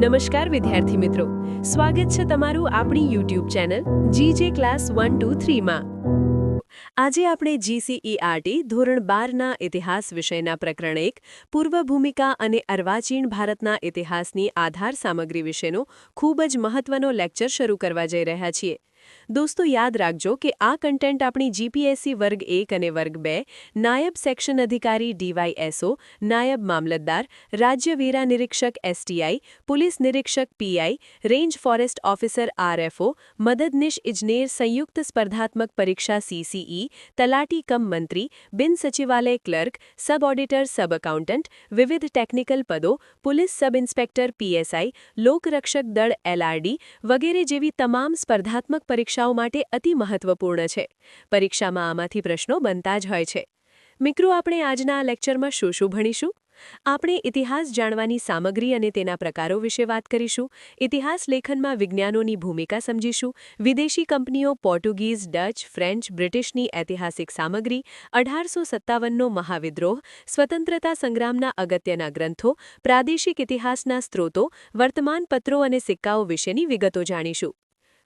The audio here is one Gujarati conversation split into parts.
નમસ્કાર વિદ્યાર્થી મિત્રો. સ્વાગત છે તમારું આપણી YouTube channel GJ class one two થ્રીમાં આજે આપણે જીસીઈઆરટી ધોરણ બારના ઇતિહાસ વિષયના પ્રકરણ એક પૂર્વ ભૂમિકા અને અર્વાચીન ભારતના ઇતિહાસની આધાર સામગ્રી વિશેનો ખૂબ જ મહત્વનો લેક્ચર શરૂ કરવા જઈ રહ્યા છીએ. દોસ્તો યાદ રાખજો કે આ કન્ટેન્ટ આપણી જીપીએસસી વર્ગ એક અને વર્ગ બે નાયબ સેક્શન અધિકારી ડીવાયએસઓ નાયબ મામલતદાર રાજ્ય વેરા નિરીક્ષક એસટીઆઈ પોલીસ નિરીક્ષક PI range forest officer RFO મદદનીશ ઇજનેર સંયુક્ત સ્પર્ધાત્મક પરીક્ષા સીસીઈ તલાટી કમ મંત્રી બિન સચિવાલય clerk sub auditor sub accountant વિવિધ ટેકનિકલ પદો પોલીસ સબ ઇન્સ્પેક્ટર પીએસઆઈ લોકરક્ષક દળ એલઆરડી વગેરે જેવી તમામ સ્પર્ધાત્મક પરીક્ષાઓ માટે અતિ મહત્વપૂર્ણ છે. પરીક્ષામાં આમાંથી પ્રશ્નો બનતા જ હોય છે. મિત્રો, આપણે આજના લેક્ચરમાં શું શું ભણીશું? આપણે ઇતિહાસ જાણવાની સામગ્રી અને તેના પ્રકારો વિશે વાત કરીશું. ઇતિહાસ લેખનમાં વિજ્ઞાનોની ભૂમિકા સમજીશું. વિદેશી કંપનીઓ પોર્ટુગીઝ, ડચ, ફ્રેન્ચ, બ્રિટિશની ઐતિહાસિક સામગ્રી, અઢારસો સત્તાવનનો મહાવિદ્રોહ, સ્વતંત્રતા સંગ્રામના અગત્યના ગ્રંથો, પ્રાદેશિક ઇતિહાસના સ્ત્રોતો, વર્તમાનપત્રો અને સિક્કાઓ વિશેની વિગતો જાણીશું.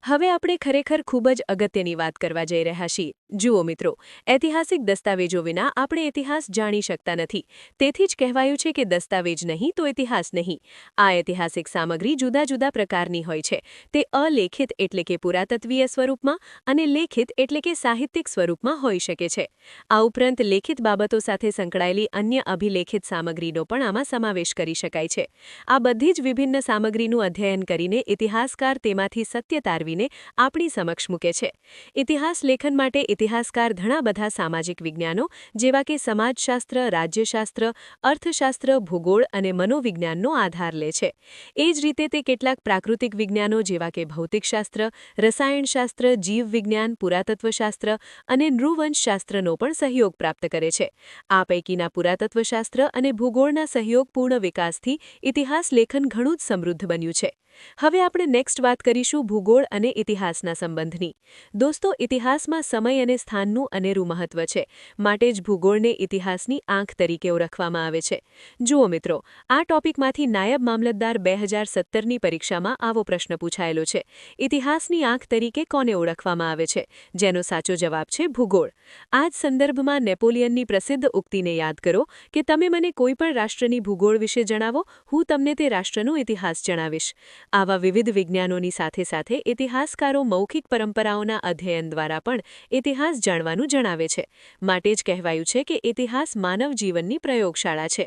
હવે આપણે ખરેખર ખૂબ જ અગત્યની વાત કરવા જઈ રહ્યા છીએ. જુઓ મિત્રો, ઐતિહાસિક દસ્તાવેજો વિના આપણે ઇતિહાસ જાણી શકતા નથી. તેથી જ કહેવાયું છે કે દસ્તાવેજ નહીં તો ઇતિહાસ નહીં. આ ઐતિહાસિક સામગ્રી જુદા જુદા પ્રકારની હોય છે. તે અલેખિત એટલે કે પુરાતત્વીય સ્વરૂપમાં અને લેખિત એટલે કે સાહિત્યિક સ્વરૂપમાં હોઈ શકે છે. આ ઉપરાંત લેખિત બાબતો સાથે સંકળાયેલી અન્ય અભિલેખિત સામગ્રીનો પણ આમાં સમાવેશ કરી શકાય છે. આ બધી જ વિભિન્ન સામગ્રીનું અધ્યયન કરીને ઇતિહાસકાર તેમાંથી સત્ય તારવી બનાવીને આપણી સમક્ષ મૂકે છે. ઇતિહાસ લેખન માટે ઇતિહાસકાર ઘણા બધા સામાજિક વિજ્ઞાનો, જેવા કે સમાજશાસ્ત્ર, રાજ્યશાસ્ત્ર, અર્થશાસ્ત્ર, ભૂગોળ અને મનોવિજ્ઞાનનો આધાર લે છે. એ જ રીતે તે કેટલાક પ્રાકૃતિક વિજ્ઞાનો, જેવા કે ભૌતિકશાસ્ત્ર, રસાયણશાસ્ત્ર, જીવવિજ્ઞાન, પુરાતત્વશાસ્ત્ર અને નૃવંશશાસ્ત્રનો પણ સહયોગ પ્રાપ્ત કરે છે. આ પૈકીના પુરાતત્વશાસ્ત્ર અને ભૂગોળના સહયોગપૂર્ણ વિકાસથી ઇતિહાસ લેખન ઘણું જ સમૃદ્ધ બન્યું છે. હવે આપણે નેક્સ્ટ વાત કરીશું ભૂગોળ અને ઇતિહાસના સંબંધની. દોસ્તો, ઇતિહાસમાં સમય અને સ્થાનનું અનેરું મહત્વ છે. માટે જ ભૂગોળને ઇતિહાસની આંખ તરીકે ઓળખવામાં આવે છે. જુઓ મિત્રો, આ ટોપિકમાંથી નાયબ મામલતદાર બે હજાર સત્તરની પરીક્ષામાં આવો પ્રશ્ન પૂછાયેલો છે. ઇતિહાસની આંખ તરીકે કોને ઓળખવામાં આવે છે? જેનો સાચો જવાબ છે ભૂગોળ. આ જ સંદર્ભમાં નેપોલિયનની પ્રસિદ્ધ ઉક્તિને યાદ કરો કે તમે મને કોઈપણ રાષ્ટ્રની ભૂગોળ વિશે જણાવો, હું તમને તે રાષ્ટ્રનો ઇતિહાસ જણાવીશ. આવા વિવિધ વિજ્ઞાનોની સાથે સાથે ઇતિહાસકારો મૌખિક પરંપરાઓના અધ્યયન દ્વારા પણ ઇતિહાસ જાણવાનું જણાવે છે. માટે જ કહેવાયું છે કે ઇતિહાસ માનવ જીવનની પ્રયોગશાળા છે.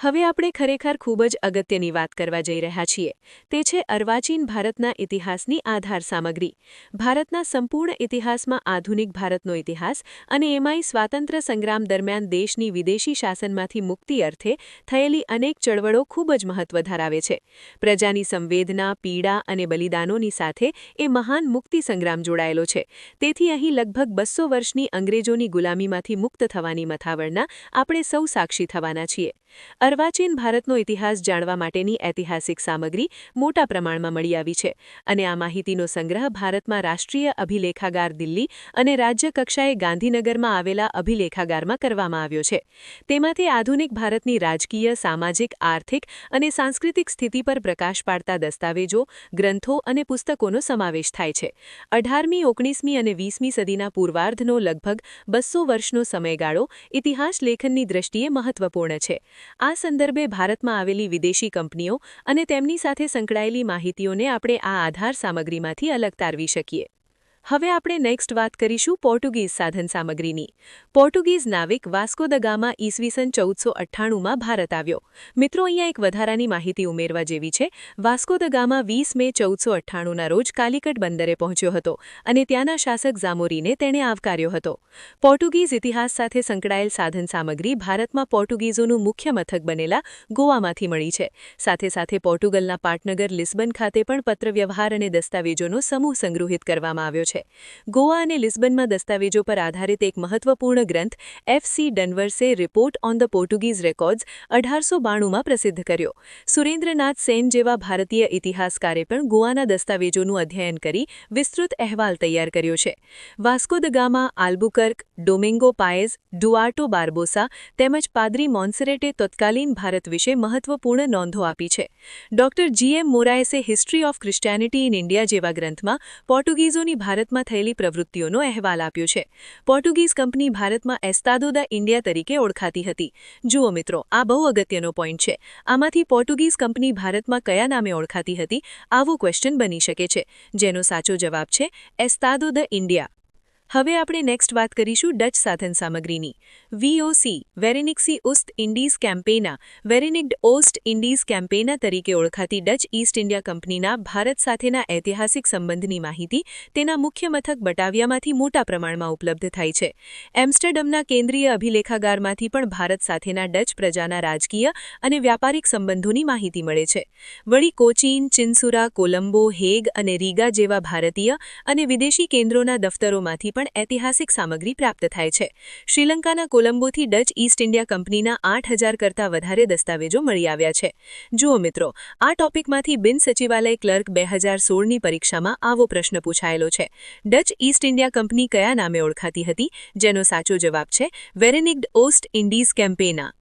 હવે આપણે ખરેખર ખૂબ જ અગત્યની વાત કરવા જઈ રહ્યા છીએ. તે છે અર્વાચીન ભારતના ઇતિહાસની આધાર સામગ્રી. ભારતના સંપૂર્ણ ઇતિહાસમાં આધુનિક ભારતનો ઇતિહાસ અને એમાંય સ્વાતંત્ર્ય સંગ્રામ દરમિયાન દેશની વિદેશી શાસનમાંથી મુક્તિ અર્થે થયેલી અનેક ચળવળો ખૂબ જ મહત્વ ધરાવે છે. પ્રજાની સંવેદના, પીડા અને બલિદાનોની સાથે એ મહાન મુક્તિ સંગ્રામ જોડાયેલો છે. તેથી અહીં લગભગ બસો વર્ષની અંગ્રેજોની ગુલામીમાંથી મુક્ત થવાની મથાવળના આપણે સૌ સાક્ષી થવાના છીએ. અર્વાચીન ભારતનો ઇતિહાસ જાણવા માટેની ઐતિહાસિક સામગ્રી મોટા પ્રમાણમાં મળી આવી છે અને આ માહિતીનો સંગ્રહ ભારતમાં રાષ્ટ્રીય અભિલેખાગાર દિલ્હી અને રાજ્ય કક્ષાએ ગાંધીનગરમાં આવેલા અભિલેખાગારમાં કરવામાં આવ્યો છે. તેમાંથી આધુનિક ભારતની રાજકીય, સામાજિક, આર્થિક અને સાંસ્કૃતિક સ્થિતિ પર પ્રકાશ પાડતા દસ્તાવેજો, ગ્રંથો અને પુસ્તકોનો સમાવેશ થાય છે. અઢારમી, ઓગણીસમી અને વીસમી સદીના પૂર્વાર્ધનો લગભગ બસો વર્ષનો સમયગાળો ઇતિહાસ લેખનની દ્રષ્ટિએ મહત્વપૂર્ણ છે. આ સંદર્ભે ભારતમાં આવેલી વિદેશી કંપનીઓ અને તેમની સાથે સંકળાયેલી માહિતીઓને આપણે આ આધાર સામગ્રીમાંથી અલગ તારવી શકીએ. હવે આપણે નેક્સ્ટ વાત કરીશું પોર્ટુગીઝ સાધન સામગ્રીની. પોર્ટુગીઝ નાવિક વાસ્કો દ ગામા ઈસવીસન ચૌદસો અઠ્ઠાણુંમાં ભારત આવ્યો. મિત્રો, અહીંયા એક વધારાની માહિતી ઉમેરવા જેવી છે. વાસ્કો દ ગામા વીસ મે ચૌદસો અઠ્ઠાણુંના રોજ કાલિકટ બંદરે પહોંચ્યો હતો અને ત્યાંના શાસક ઝામોરીને તેણે આવકાર્યો હતો. પોર્ટુગીઝ ઇતિહાસ સાથે સંકળાયેલ સાધન સામગ્રી ભારતમાં પોર્ટુગીઝોનું મુખ્ય મથક બનેલા ગોવામાંથી મળી છે. સાથે સાથે પોર્ટુગલના પાટનગર લિસ્બન ખાતે પણ પત્રવ્યવહાર અને દસ્તાવેજોનો સમૂહ સંગ્રહિત કરવામાં આવ્યો છે. ગોવા અને લિસ્બનમાં દસ્તાવેજો પર આધારિત એક મહત્વપૂર્ણ ગ્રંથ FC ડનવર્સે report on the Portuguese records, અઢારસો બાણુંમાં પ્રસિદ્ધ કર્યો. સુરેન્દ્રનાથ સેન જેવા ભારતીય ઇતિહાસકારે પણ ગોવાના દસ્તાવેજોનું અધ્યયન કરી વિસ્તૃત અહેવાલ તૈયાર કર્યો છે. વાસ્કો દ ગામા, આલ્બુકર્ક, ડોમેંગો પાયેઝ, ડુઆર્ટો બાર્બોસા તેમજ પાદરી મોન્સરેટે તત્કાલીન ભારત વિશે મહત્વપૂર્ણ નોંધો આપી છે. Doctor GM મોરાયસે history of Christianity in India જેવા ગ્રંથમાં પોર્ટુગીઝોની ભારતમાં થયેલી પ્રવૃત્તિઓનો અહેવાલ આપ્યો છે. પોર્ટુગીઝ કંપની ભારતમાં એસ્તાદો દ ઇન્ડિયા તરીકે ઓળખાતી હતી. જુઓ મિત્રો, આ બહુ અગત્યનો પોઈન્ટ છે. આમાંથી પોર્ટુગીઝ કંપની ભારતમાં કયા નામે ઓળખાતી હતી, આવો ક્વેશ્ચન બની શકે છે. જેનો સાચો જવાબ છે એસ્તાદો દ ઇન્ડિયા. હવે આપણે નેક્સ્ટ વાત કરીશું ડચ સાધન સામગ્રીની. વીઓસી વેરેનિક્સી ઉસ્ત ઇન્ડીઝ કેમ્પેના વેરેનિક્ડ ઓસ્ટ ઇન્ડીઝ કેમ્પેના તરીકે ઓળખાતી ડચ ઈસ્ટ ઇન્ડિયા કંપનીના ભારત સાથેના ઐતિહાસિક સંબંધની માહિતી તેના મુખ્ય મથક બટાવિયામાંથી મોટા પ્રમાણમાં ઉપલબ્ધ થાય છે. એમ્સ્ટરડમના કેન્દ્રીય અભિલેખાગારમાંથી પણ ભારત સાથેના ડચ પ્રજાના રાજકીય અને વ્યાપારિક સંબંધોની માહિતી મળે છે. વળી કોચીન, ચિન્સુરા, કોલંબો, હેગ અને રીગા જેવા ભારતીય અને વિદેશી કેન્દ્રોના દફતરોમાંથી પણ ઐતિહાસિક સામગ્રી પ્રાપ્ત થાય છે. શ્રીલંકાના કોલંબોથી ડચ ઈસ્ટ ઇન્ડિયા કંપનીના આઠ હજાર કરતાં વધારે દસ્તાવેજો મળી આવ્યા છે. જુઓ મિત્રો, આ ટોપિકમાંથી બિન સચિવાલય ક્લર્ક બે હજાર સોળની પરીક્ષામાં આવો પ્રશ્ન પૂછાયેલો છે. ડચ ઈસ્ટ ઇન્ડિયા કંપની કયા નામે ઓળખાતી હતી? જેનો સાચો જવાબ છે વેરેનિક્ડ ઓસ્ટ ઇન્ડિઝ કેમ્પેના.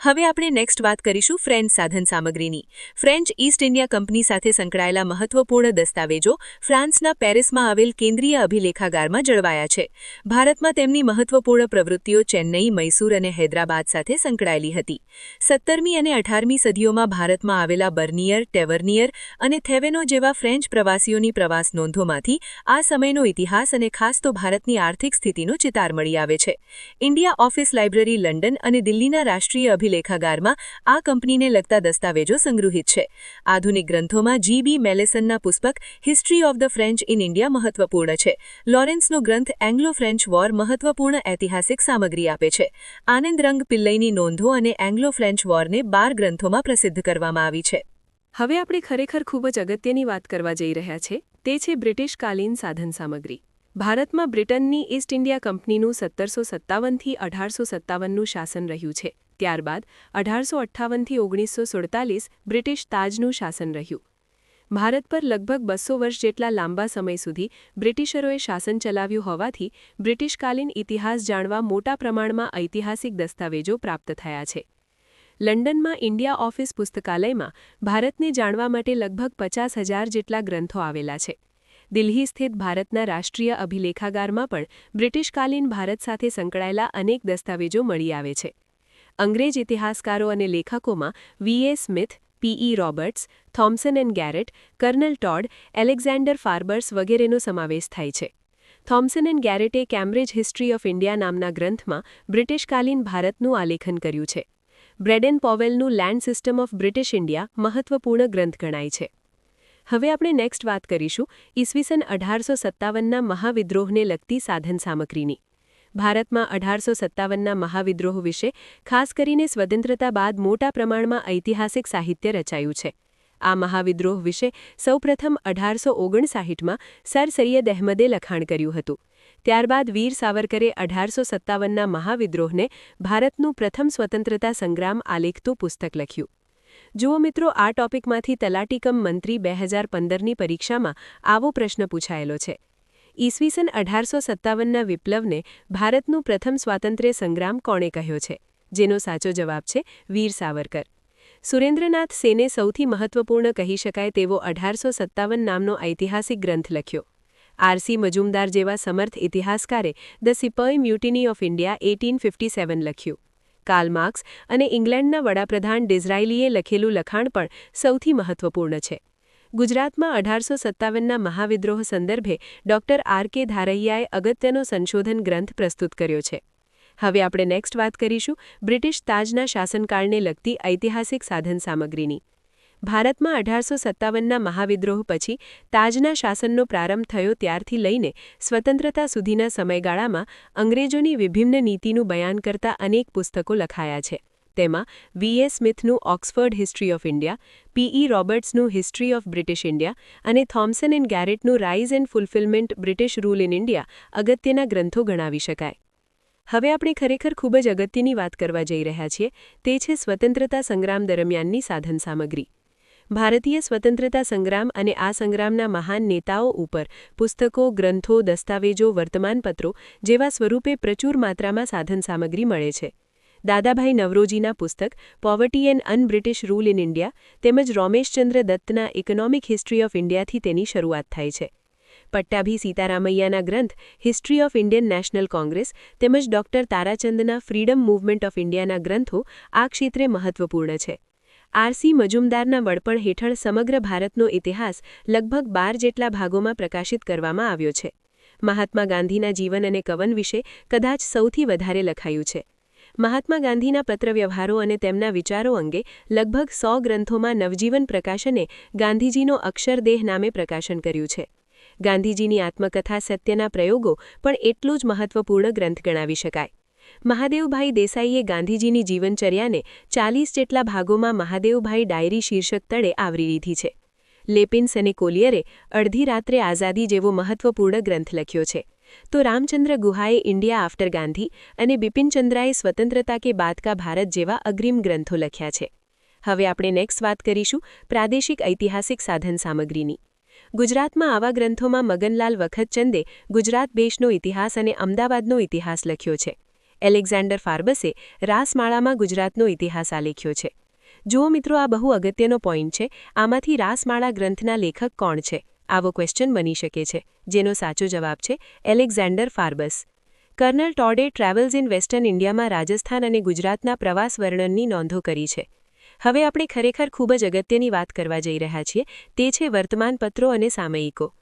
હવે આપણે નેક્સ્ટ વાત કરીશું ફ્રેન્ચ સાધન સામગ્રીની. ફ્રેન્ચ ઈસ્ટ ઇન્ડિયા કંપની સાથે સંકળાયેલા મહત્વપૂર્ણ દસ્તાવેજો ફ્રાન્સના પેરિસમાં આવેલ કેન્દ્રીય અભિલેખાગારમાં જળવાયા છે. ભારતમાં તેમની મહત્વપૂર્ણ પ્રવૃત્તિઓ ચેન્નઈ, મૈસૂર અને હૈદરાબાદ સાથે સંકળાયેલી હતી. સત્તરમી અને અઢારમી સદીઓમાં ભારતમાં આવેલા બર્નિયર, ટેવર્નિયર અને થેવેનો જેવા ફ્રેન્ચ પ્રવાસીઓની પ્રવાસ નોંધોમાંથી આ સમયનો ઇતિહાસ અને ખાસ તો ભારતની આર્થિક સ્થિતિનો ચિતાર મળી આવે છે. ઇન્ડિયા ઓફિસ લાઇબ્રેરી લંડન અને દિલ્હીના રાષ્ટ્રીય અભિલેખાગારમાં આ કંપનીને લગતા દસ્તાવેજો સંગ્રહિત છે. આધુનિક ગ્રંથોમાં જી બી મેલેસનના પુસ્તક history of the French in India મહત્વપૂર્ણ છે. લોરેન્સનો ગ્રંથ એંગ્લો ફ્રેન્ચ વોર મહત્વપૂર્ણ ઐતિહાસિક સામગ્રી આપે છે. આનંદ રંગ પિલ્લઈની નોંધો અને એંગ્લો ફ્રેન્ચ વોરને બાર ગ્રંથોમાં પ્રસિદ્ધ કરવામાં આવી છે. હવે આપણે ખરેખર ખૂબ જ અગત્યની વાત કરવા જઈ રહ્યા છે. તે છે બ્રિટિશકાલીન સાધન સામગ્રી. ભારતમાં બ્રિટનની ઈસ્ટ ઇન્ડિયા કંપનીનું સત્તરસો સત્તાવનથી અઢારસો સત્તાવનનું શાસન રહ્યું છે. ત્યારબાદ અઢારસો અઠ્ઠાવનથી ઓગણીસો સુડતાલીસ બ્રિટિશ તાજનું શાસન રહ્યું. ભારત પર લગભગ બસો વર્ષ જેટલા લાંબા સમય સુધી બ્રિટિશરોએ શાસન ચલાવ્યું હોવાથી બ્રિટિશકાલીન ઇતિહાસ જાણવા મોટા પ્રમાણમાં ઐતિહાસિક દસ્તાવેજો પ્રાપ્ત થયા છે. લંડનમાં ઇન્ડિયા ઓફિસ પુસ્તકાલયમાં ભારતને જાણવા માટે લગભગ પચાસ હજાર જેટલા ગ્રંથો આવેલા છે. દિલ્હી સ્થિત ભારતના રાષ્ટ્રીય અભિલેખાગારમાં પણ બ્રિટિશકાલીન ભારત સાથે સંકળાયેલા અનેક દસ્તાવેજો મળી આવે છે. અંગ્રેજ ઇતિહાસકારો અને લેખકોમાં VA Smith PE Roberts, Thomson and Garrett, colonel Tod, Alexander Forbes વગેરેનો સમાવેશ થાય છે. થોમ્સન એન્ડ ગેરેટે કેમ્બ્રિજ હિસ્ટ્રી ઓફ ઇન્ડિયા નામના ગ્રંથમાં બ્રિટિશકાલીન ભારતનું આલેખન કર્યું છે. Baden પોવેલનું land system of British India મહત્વપૂર્ણ ગ્રંથ ગણાય છે. હવે આપણે નેક્સ્ટ વાત કરીશું ઈસવીસન અઢારસો સત્તાવનના મહાવિદ્રોહને લગતી સાધન સામગ્રીની. ભારતમાં અઢારસો સત્તાવનના મહાવિદ્રોહ વિશે, ખાસ કરીને સ્વતંત્રતા બાદ મોટા પ્રમાણમાં ઐતિહાસિક સાહિત્ય રચાયું છે. આ મહાવિદ્રોહ વિશે સૌપ્રથમ અઢારસો ઓગણસાહીઠમાં સર સૈયદ અહેમદે લખાણ કર્યું હતું. ત્યારબાદ વીર સાવરકરે અઢારસો સત્તાવનના મહાવિદ્રોહને ભારતનું પ્રથમ સ્વતંત્રતા સંગ્રામ આલેખતું પુસ્તક લખ્યું. જુઓ મિત્રો, આ ટોપિકમાંથી તલાટીકમ મંત્રી બે હજાર પંદરની પરીક્ષામાં આવો પ્રશ્ન પૂછાયેલો છે. ઈસવીસન અઢારસો સત્તાવનના વિપ્લવને ભારતનું પ્રથમ સ્વાતંત્ર્ય સંગ્રામ કોણે કહ્યો છે? જેનો સાચો જવાબ છે વીર સાવરકર. સુરેન્દ્રનાથ સેને સૌથી મહત્વપૂર્ણ કહી શકાય તેવો અઢારસો સત્તાવન નામનો ઐતિહાસિક ગ્રંથ લખ્યો. આરસી મજુમદાર જેવા સમર્થ ઇતિહાસકારે the sepoy mutiny of India eighteen fifty seven લખ્યું. કાર્લ માર્ક્સ અને ઇંગ્લેન્ડના વડાપ્રધાન ડિઝરાઇલીએ લખેલું લખાણ પણ સૌથી મહત્વપૂર્ણ છે. ગુજરાતમાં અઢારસો સત્તાવનના મહાવિદ્રોહ સંદર્ભે ડોક્ટર આર કે ધારૈયાએ અગત્યનો સંશોધન ગ્રંથ પ્રસ્તુત કર્યો છે. હવે આપણે નેક્સ્ટ વાત કરીશું બ્રિટિશ તાજના શાસનકાળને લગતી ઐતિહાસિક સાધન સામગ્રીની. ભારતમાં અઢારસો સત્તાવનના મહાવિદ્રોહ પછી તાજના શાસનનો પ્રારંભ થયો ત્યારથી લઈને સ્વતંત્રતા સુધીના સમયગાળામાં અંગ્રેજોની વિભિન્ન નીતિનું બયાન કરતા અનેક પુસ્તકો લખાયા છે. તેમાં વીએ સ્મિથનું Oxford history of India PE રોબર્ટ્સનું history of British India અને Thomson and ગેરેટનું rise and fulfilment British rule in India અગત્યના ગ્રંથો ગણાવી શકાય. હવે આપણે ખરેખર ખૂબ જ અગત્યની વાત કરવા જઈ રહ્યા છીએ, તે છે સ્વતંત્રતા સંગ્રામ દરમિયાનની સાધનસામગ્રી ભારતીય સ્વતંત્રતા સંગ્રામ અને આ સંગ્રામના મહાન નેતાઓ ઉપર પુસ્તકો, ગ્રંથો, દસ્તાવેજો, વર્તમાનપત્રો જેવા સ્વરૂપે પ્રચુર માત્રામાં સાધનસામગ્રી મળે છે. દાદાભાઈ નવરોજીના પુસ્તક poverty and unbritish rule in India તેમજ રોમેશચંદ્ર દત્તના ઇકોનોમિક હિસ્ટ્રી ઓફ ઇન્ડિયાથી તેની શરૂઆત થાય છે. પટ્ટાભી સીતારામૈયાના ગ્રંથ history of Indian national Congress તેમજ ડોક્ટર તારાચંદના ફ્રીડમ મૂવમેન્ટ ઓફ ઇન્ડિયાના ગ્રંથો આ ક્ષેત્રે મહત્વપૂર્ણ છે. આરસી મજુમદારના વડપણ હેઠળ સમગ્ર ભારતનો ઇતિહાસ લગભગ બાર જેટલા ભાગોમાં પ્રકાશિત કરવામાં આવ્યો છે. મહાત્મા ગાંધીના જીવન અને કવન વિશે કદાચ સૌથી વધારે લખાયું છે. મહાત્મા ગાંધીના પત્રવ્યવહારો અને તેમના વિચારો અંગે લગભગ સો ગ્રંથોમાં નવજીવન પ્રકાશને ગાંધીજીનો અક્ષરદેહ નામે પ્રકાશન કર્યું છે. ગાંધીજીની આત્મકથા સત્યના પ્રયોગો પણ એટલું જ મહત્વપૂર્ણ ગ્રંથ ગણાવી શકાય. મહાદેવભાઈ દેસાઈએ ગાંધીજીની જીવનચર્યાને ચાલીસ જેટલા ભાગોમાં મહાદેવભાઈ ડાયરી શીર્ષક તળે આવરી લીધી છે. લેપિન્સ અને કોલિયરે અડધી રાત્રે આઝાદી જેવો મહત્વપૂર્ણ ગ્રંથ લખ્યો છે. તો રામચંદ્ર ગુહાએ ઇન્ડિયા આફ્ટર ગાંધી અને બિપિનચંદ્રાએ સ્વતંત્રતા કે બાદ કા ભારત જેવા અગ્રિમ ગ્રંથો લખ્યા છે. હવે આપણે નેક્સ્ટ વાત કરીશું પ્રાદેશિક ઐતિહાસિક સાધન સામગ્રીની. ગુજરાતમાં આવા ગ્રંથોમાં મગનલાલ વખતચંદે ગુજરાત દેશનો ઇતિહાસ અને અમદાવાદનો ઇતિહાસ લખ્યો છે. એલેક્ઝાન્ડર ફાર્બસે રાસમાળામાં ગુજરાતનો ઇતિહાસ આલેખ્યો છે. જુઓ મિત્રો આ બહુ અગત્યનો પોઈન્ટ છે. આમાંથી રાસમાળા ગ્રંથના લેખક કોણ છે? આવો ક્વેશ્ચન બની શકે છે, જેનો સાચો જવાબ છે, એલેક્ઝાન્ડર ફાર્બસ. કર્નલ ટોડે ટ્રાવેલ્સ ઇન વેસ્ટર્ન ઇન્ડિયામાં રાજસ્થાન અને ગુજરાતના પ્રવાસ વર્ણનની નોંધો કરી છે. હવે આપણે ખરેખર ખૂબ જ અગત્યની વાત કરવા જઈ રહ્યા છીએ, તે છે વર્તમાનપત્રો અને સામયિકો.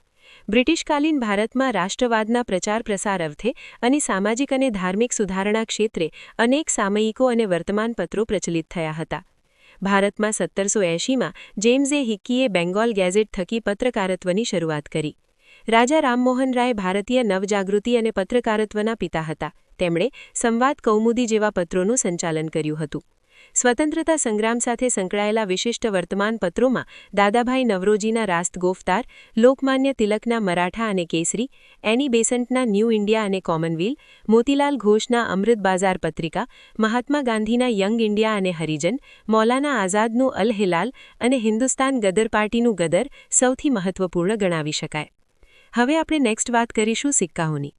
બ્રિટિશકાલીન ભારતમાં રાષ્ટ્રવાદના પ્રચાર પ્રસાર અર્થે અને સામાજિક અને ધાર્મિક સુધારણા ક્ષેત્રે અનેક સામયિકો અને વર્તમાનપત્રો પ્રચલિત થયા હતા. ભારતમાં સત્તરસો એંશીમાં જેમ્સે હિક્કીએ બેંગોલ ગેઝેટ થકી પત્રકારત્વની શરૂઆત કરી. રાજા રામમોહન રાય ભારતીય નવજાગૃતિ અને પત્રકારત્વના પિતા હતા. તેમણે સંવાદ કૌમુદી જેવા પત્રોનું સંચાલન કર્યું હતું. સ્વતંત્રતા સંગ્રામ સાથે સંકળાયેલા વિશિષ્ટ વર્તમાનપત્રોમાં દાદાભાઈ નવરોજીના રાસ્તગોફતાર લોકમાન્ય તિલકના મરાઠા અને કેસરી, એની બેસન્ટના ન્યૂ ઇન્ડિયા અને કોમનવેલ મોતીલાલ ઘોષના અમૃત બાઝાર પત્રિકા, મહાત્મા ગાંધીના યંગ ઇન્ડિયા અને હરિજન, મૌલાના આઝાદનું અલ હિલાલ અને હિન્દુસ્તાન ગદર પાર્ટીનું ગદર સૌથી મહત્વપૂર્ણ ગણાવી શકાય. હવે આપણે નેક્સ્ટ વાત કરીશું સિક્કાઓની.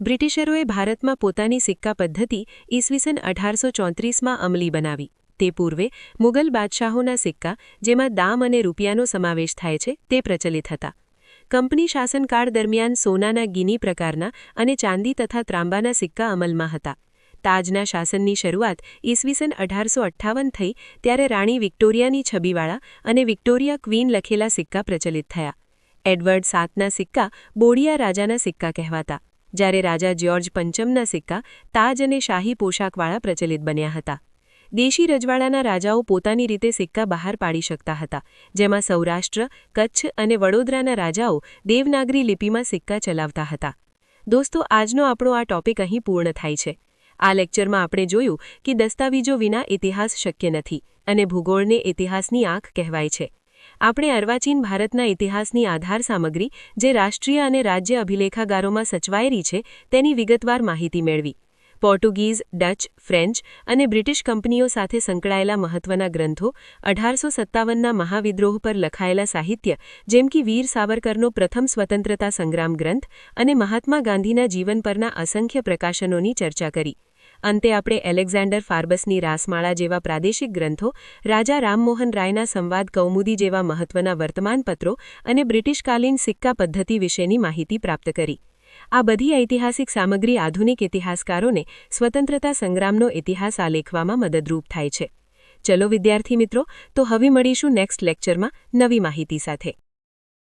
બ્રિટિશરોએ ભારતમાં પોતાની સિક્કા પદ્ધતિ ઈસવીસન અઢારસો ચોત્રીસમાં અમલી બનાવી. તે પૂર્વે મુગલ બાદશાહોના સિક્કા, જેમાં દામ અને રૂપિયાનો સમાવેશ થાય છે, તે પ્રચલિત હતા. કંપની શાસનકાળ દરમિયાન સોનાના ગિની પ્રકારના અને ચાંદી તથા ત્રાંબાના સિક્કા અમલમાં હતા. તાજના શાસનની શરૂઆત ઈસવીસન અઢારસો અઠ્ઠાવન થઈ, ત્યારે રાણી વિક્ટોરિયાની છબીવાળા અને વિક્ટોરિયા ક્વીન લખેલા સિક્કા પ્રચલિત થયા. એડવર્ડ સાતના સિક્કા બોડિયા રાજાના સિક્કા કહેવાતા, જ્યારે રાજા જ્યોર્જ પંચમના સિક્કા તાજ અને શાહી પોશાકવાળા પ્રચલિત બન્યા હતા. દેશી રજવાડાના રાજાઓ પોતાની રીતે સિક્કા બહાર પાડી શકતા હતા, જેમાં સૌરાષ્ટ્ર, કચ્છ અને વડોદરાના રાજાઓ દેવનાગરી લિપિમાં સિક્કા ચલાવતા હતા. દોસ્તો, આજનો આપણો આ ટોપિક અહીં પૂર્ણ થાય છે. આ લેક્ચરમાં આપણે જોયું કે દસ્તાવેજો વિના ઇતિહાસ શક્ય નથી અને ભૂગોળને ઇતિહાસની આંખ કહેવાય છે. આપણે અર્વાચીન ભારતના ઇતિહાસની આધાર સામગ્રી, જે રાષ્ટ્રીય અને રાજ્ય અભિલેખાગારોમાં સચવાયેલી છે, તેની વિગતવાર માહિતી મેળવી. પોર્ટુગીઝ, ડચ, ફ્રેન્ચ અને બ્રિટિશ કંપનીઓ સાથે સંકળાયેલા મહત્વના ગ્રંથો અઢારસો સત્તાવનના મહાવિદ્રોહ પર લખાયેલા સાહિત્ય, જેમ કે વીર સાવરકરનો પ્રથમ સ્વતંત્રતા સંગ્રામ ગ્રંથ અને મહાત્મા ગાંધીના જીવન પરના અસંખ્ય પ્રકાશનોની ચર્ચા કરી. અંતે આપણે એલેક્ઝાન્ડર ફાર્બસની રાસમાળા જેવા પ્રાદેશિક ગ્રંથો, રાજા રામમોહન રાયના સંવાદ કૌમુદી જેવા મહત્વના વર્તમાનપત્રો અને બ્રિટિશકાલીન સિક્કા પદ્ધતિ વિશેની માહિતી પ્રાપ્ત કરી. આ બધી ઐતિહાસિક સામગ્રી આધુનિક ઇતિહાસકારોને સ્વતંત્રતા સંગ્રામનો ઇતિહાસ આલેખવામાં મદદરૂપ થાય છે. ચલો વિદ્યાર્થી મિત્રો, તો હવે મળીશું નેક્સ્ટ લેક્ચરમાં નવી માહિતી સાથે.